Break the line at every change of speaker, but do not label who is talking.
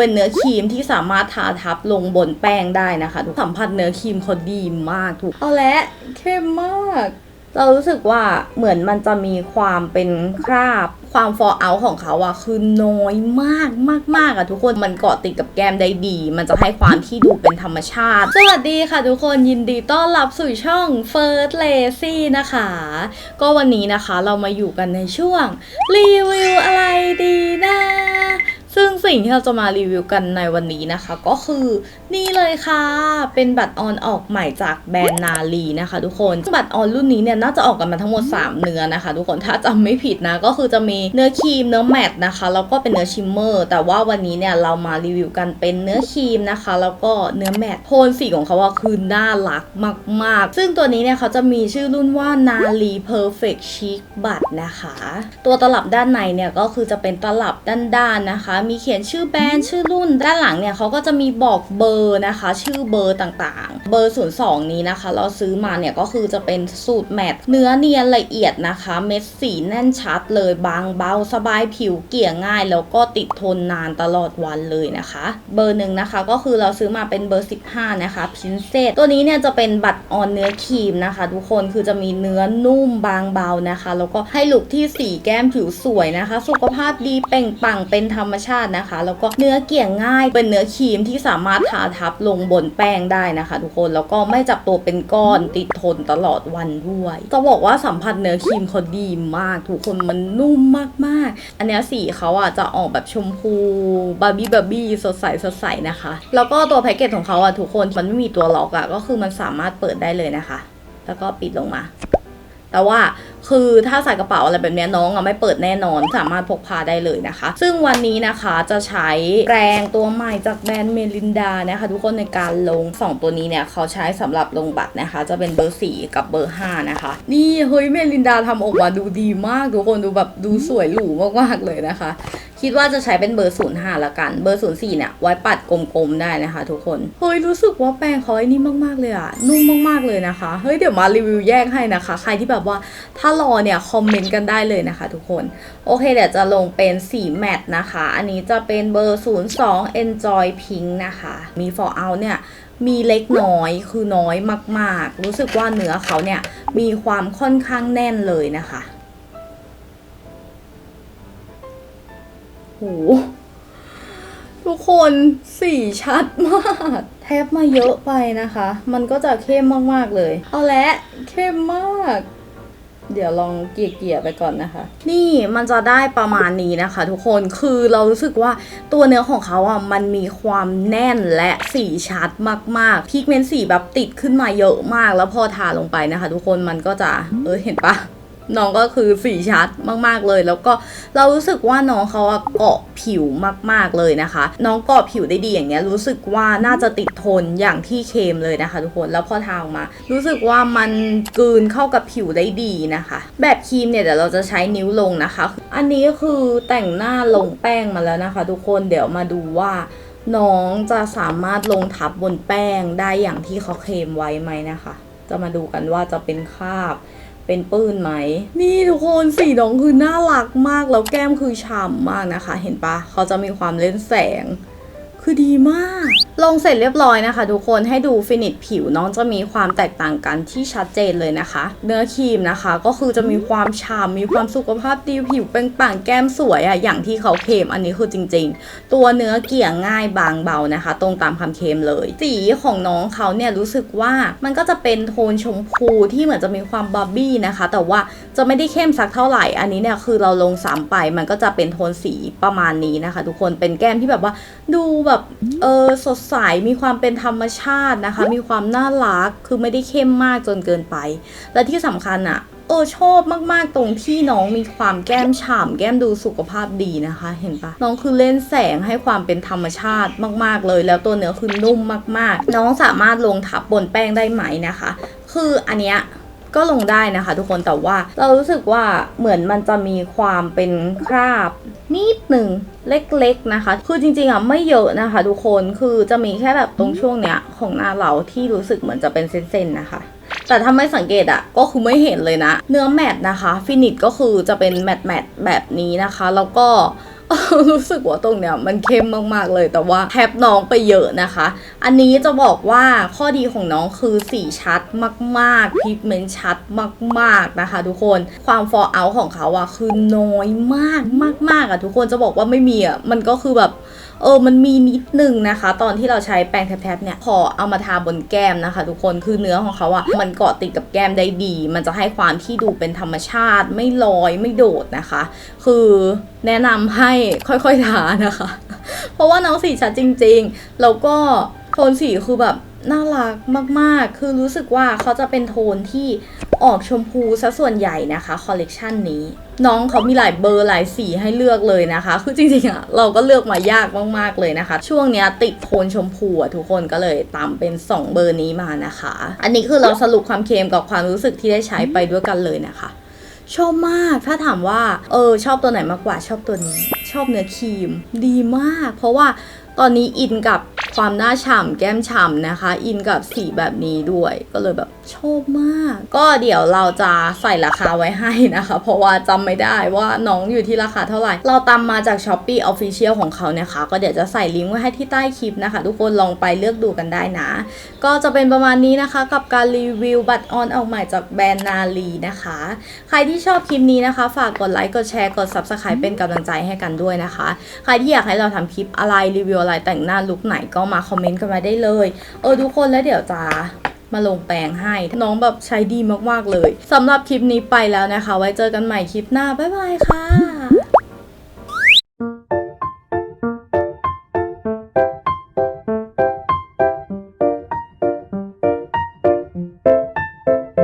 เป็นเนื้อครีมที่สามารถทาทับลงบนแป้งได้นะคะทุกสัมผัสเนื้อครีมเขาดีมากทุกเอาละเข้มมาก เรารู้สึกว่าเหมือนมันจะมีความเป็นคราบความฟอร์เอาของเขาอะคือน้อยมากมากมากอะทุกคนมันเกาะติดกับแก้มได้ดี มันจะให้ความที่ดูเป็นธรรมชาติ สวัสดีค่ะทุกคนยินดีต้อนรับสู่ช่อง First Lazy นะคะ ก็วันนี้นะคะเรามาอยู่กันในช่วงรีวิวอะไรดีนะ ซึ่งสิ่งที่เราจะมารีวิวกันในวันนี้นะคะ ก็คือนี่เลยค่ะ เป็นบัตรออนออกใหม่จากแบรนด์นาลีนะคะทุกคนบัตรออนรุ่นนี้เนี่ยน่าจะออกกันมาทั้งหมด 3 เนื้อนะคะ ทุกคนถ้าจำไม่ผิดนะก็คือจะมีเนื้อครีมเนื้อแมตนะคะแล้วก็เป็นเนื้อชิมเมอร์ แต่ว่าวันนี้เนี่ยเรามารีวิวกันเป็นเนื้อครีมนะคะ แล้วก็เนื้อแมตโทนสีของเขาว่าคือน่ารักมาก ๆ ซึ่งตัวนี้เนี่ยเขาจะมีชื่อรุ่นว่านาลี Perfect Chic บัตรนะคะ ตัวตลับด้านในเนี่ยก็คือจะเป็นตลับด้านๆนะคะมีเขียนชื่อแบรนด์ชื่อรุ่นด้านหลังเนี่ยเขาก็จะมีบอกเบอร์นะคะ ชื่อเบอร์ต่างๆ เบอร์ 02 นี้นะคะ เราซื้อมาเนี่ยก็คือจะเป็นสูตรแมตต์เนื้อเนียนละเอียดนะคะ เม็ดสีแน่นชัดเลยบางเบาสบายผิวเกี่ยง่าย แล้วก็ติดทนนานตลอดวันเลยนะคะ เบอร์หนึ่งนะคะก็คือเราซื้อมาเป็นเบอร์ 15 นะคะพินเซตตัวนี้เนี่ยจะเป็นบัตรออนเนื้อครีมนะคะ ทุกคนคือจะมีเนื้อนุ่มบางเบานะคะ แล้วก็ให้ลุคที่สีแก้มผิวสวยนะคะ สุขภาพดีเปล่งปลั่งเป็นธรรมชาตินะคะ แล้วก็เนื้อเกี่ยงง่ายเป็นเนื้อครีมที่สามารถทาทับลงบนแป้งได้นะคะ ทุกคนแล้วก็ไม่จับตัวเป็นก้อนติดทนตลอดวันด้วยจะบอกว่าสัมผัสเนื้อครีมเขาดีมาก ทุกคนมันนุ่มมากๆ อันนี้สีเขาอะจะออกแบบชมพูบาร์บี้บาร์บี้สดใสสดใสนะคะ แล้วก็ตัวแพ็กเกจของเขาอะทุกคนมันไม่มีตัวล็อกอะก็คือมันสามารถเปิดได้เลยนะคะ แล้วก็ปิดลงมา แต่ว่าคือถ้าใส่กระเป๋าอะไรแบบนี้น้องอะไม่เปิดแน่นอนสามารถพกพาได้เลยนะคะ ซึ่งวันนี้นะคะจะใช้แปรงตัวใหม่จากแบรนด์เมลินดานะคะทุกคนในการลง 2 ตัวนี้เนี่ยเขาใช้สำหรับลงบัตรนะคะ จะเป็นเบอร์ 4 กับเบอร์ 5 นะคะ นี่เฮ้ยเมลินดาทำออกมาดูดีมากทุกคนดูแบบดูสวยหรูมากๆเลยนะคะคิดว่าจะใช้เป็นเบอร์05ละกัน เบอร์04เนี่ย ไว้ปัดกลมๆได้นะคะทุกคน เฮ้ย รู้สึกว่าแป้งเขาไอ้นี่มากๆเลยอะนุ่มมากๆเลยนะคะ เฮ้ย เดี๋ยวมารีวิวแยกให้นะคะ ใครที่แบบว่าถ้ารอเนี่ย คอมเมนต์กันได้เลยนะคะทุกคน โอเค เดี๋ยวจะลงเป็นสีแมตต์นะคะ อันนี้จะเป็นเบอร์02 Enjoy Pink นะคะ มี for out เนี่ยมีเล็กน้อยคือน้อยมาก ๆ รู้สึกว่าเนื้อเขาเนี่ยมีความค่อนข้างแน่นเลยนะคะ โหทุกคนสีชัดมาก แทบมาเยอะไปนะคะ มันก็จะเข้มมากๆเลย เอาละเข้มมาก เดี๋ยวลองเกลี่ยๆไปก่อนนะคะ นี่มันจะได้ประมาณนี้นะคะ ทุกคนคือเรารู้สึกว่าตัวเนื้อของเขาอะมันมีความแน่นและสีชัดมากๆพิกเมนต์สีแบบติดขึ้นมาเยอะมาก แล้วพอทาลงไปนะคะ ทุกคนมันก็จะเออเห็นปะ น้องก็คือสีชัดมากๆเลย แล้วก็เรารู้สึกว่าน้องเขาเกาะผิวมากๆเลยนะคะ น้องเกาะผิวได้ดีอย่างเงี้ยรู้สึกว่าน่าจะติดทนอย่างที่เคมเลยนะคะ ทุกคนแล้วพอทาออกมา รู้สึกว่ามันกืนเข้ากับผิวได้ดีนะคะ แบบครีมเนี่ยเดี๋ยวเราจะใช้นิ้วลงนะคะ อันนี้คือแต่งหน้าลงแป้งมาแล้วนะคะ ทุกคนเดี๋ยวมาดูว่าน้องจะสามารถลงทับบนแป้งได้อย่างที่เขาเคลมไว้ไหมนะคะ จะมาดูกันว่าจะเป็นคราบ เป็นปื้นไหม นี่ทุกคนสีน้องคือน่ารักมาก แล้วแก้มคือฉ่ำมากนะคะ เห็นปะเขาจะมีความเล่นแสง คือดีมาก ลงเสร็จเรียบร้อยนะคะ ทุกคนให้ดูฟินิชผิวน้องจะมีความแตกต่างกันที่ชัดเจนเลยนะคะ เนื้อครีมนะคะ ก็คือจะมีความฉ่ำมีความสุขภาพดีผิวเปล่งปลั่งแก้มสวยอะอย่างที่เขาเคลมอันนี้คือจริง ๆ ตัวเนื้อเกลี่ยง่ายบางเบานะคะ ตรงตามคำเคลมเลย สีของน้องเขาเนี่ยรู้สึกว่ามันก็จะเป็นโทนชมพูที่เหมือนจะมีความบาร์บี้นะคะ แต่ว่าจะไม่ได้เข้มสักเท่าไหร่ อันนี้เนี่ยคือเราลงซ้ำไปมันก็จะเป็นโทนสีประมาณนี้นะคะ ทุกคนเป็นแก้มที่แบบว่าดูแบบเออสดใสมีความเป็นธรรมชาตินะคะ มีความน่ารักคือไม่ได้เข้มมากจนเกินไป และที่สำคัญอะเออชอบมากๆตรงที่น้องมีความแก้มฉ่ำแก้มดูสุขภาพดีนะคะ เห็นปะน้องคือเล่นแสงให้ความเป็นธรรมชาติมาก ๆ เลย แล้วตัวเนื้อคือนุ่มมาก ๆ น้องสามารถลงทับบนแป้งได้ไหมนะคะ คืออันเนี้ย ก็ลงได้นะคะ ทุกคนแต่ว่าเรารู้สึกว่าเหมือนมันจะมีความเป็นคราบนิดหนึ่งเล็กๆนะคะ คือจริงๆอะไม่เยอะนะคะ ทุกคนคือจะมีแค่แบบตรงช่วงเนี้ยของหน้าเราที่รู้สึกเหมือนจะเป็นเส้นๆนะคะแต่ถ้าไม่สังเกตอะก็คือไม่เห็นเลยนะ เนื้อแมตต์นะคะ ฟินิชก็คือจะเป็นแมตต์แมตต์แบบนี้นะคะ แล้วก็ รู้สึกว่าตรงเนี้ยมันเข้มมากๆเลย แต่ว่าแทบน้องไปเยอะนะคะ อันนี้จะบอกว่าข้อดีของน้องคือสีชัดมากๆพิกเมนชัดมากๆนะคะ ทุกคนความฟอร์เอาของเขาอะคือน้อยมากมากๆอะทุกคนจะบอกว่าไม่มีอะมันก็คือแบบ เออมันมีนิดนึงนะคะ ตอนที่เราใช้แปรงแทบๆเนี่ยพอเอามาทาบนแก้มนะคะ ทุกคนคือเนื้อของเขาอะมันเกาะติดกับแก้มได้ดี มันจะให้ความที่ดูเป็นธรรมชาติไม่ลอยไม่โดดนะคะ คือแนะนำให้ค่อยๆทานะคะ เพราะว่าน้องสีชัดจริง ๆ แล้วก็โทนสีคือแบบ น่ารักมากๆ คือรู้สึกว่าเขาจะเป็นโทนที่ออกชมพูซะส่วนใหญ่นะคะคอลเลกชันนี้ น้องเขามีหลายเบอร์หลายสีให้เลือกเลยนะคะ คือจริงๆอะเราก็เลือกมายากมากๆเลยนะคะ ช่วงเนี้ยติดโทนชมพูอะทุกคนก็เลยตามเป็น 2 เบอร์นี้มานะคะ อันนี้คือเราสรุปความเค็มกับความรู้สึกที่ได้ใช้ไปด้วยกันเลยนะคะ ชอบมากถ้าถามว่าเออชอบตัวไหนมากกว่าชอบตัวนี้ ชอบเนื้อครีม ดีมาก เพราะว่าตอนนี้อินกับ ความหน้าฉ่ำแก้มฉ่ำนะคะ อินกับสีแบบนี้ด้วยก็เลยแบบชอบมาก ก็เดี๋ยวเราจะใส่ราคาไว้ให้นะคะ เพราะว่าจำไม่ได้ว่าน้องอยู่ที่ราคาเท่าไหร่ เราตามมาจาก s h อ p e e Official ของเขานะคะ ก็เดี๋ยวจะใส่ลิงก์ไว้ให้ที่ใต้คลิปนะคะ ทุกคนลองไปเลือกดูกันได้นะ ก็จะเป็นประมาณนี้นะคะ กับการรีวิวบัตรออนออกใหม่จากแบรนด์นาลีนะคะ ใครที่ชอบคลิปนี้นะคะ ฝากกดไลค์กดแชร์กด Subscribe เป็นกำลังใจให้กันด้วยนะคะ ใครที่อยากให้เราทำคลิปอะไรรีวิวอะไรแต่งหน้าลุคไหนก็มาคอมเมนต์กันมาได้เลย เออทุกคนแล้วเดี๋ยวจะมาลงแปลงให้ น้องแบบใช้ดีมากๆเลยสำหรับคลิปนี้ไปแล้วนะคะ ไว้เจอกันใหม่คลิปหน้า บ๊ายบายค่ะ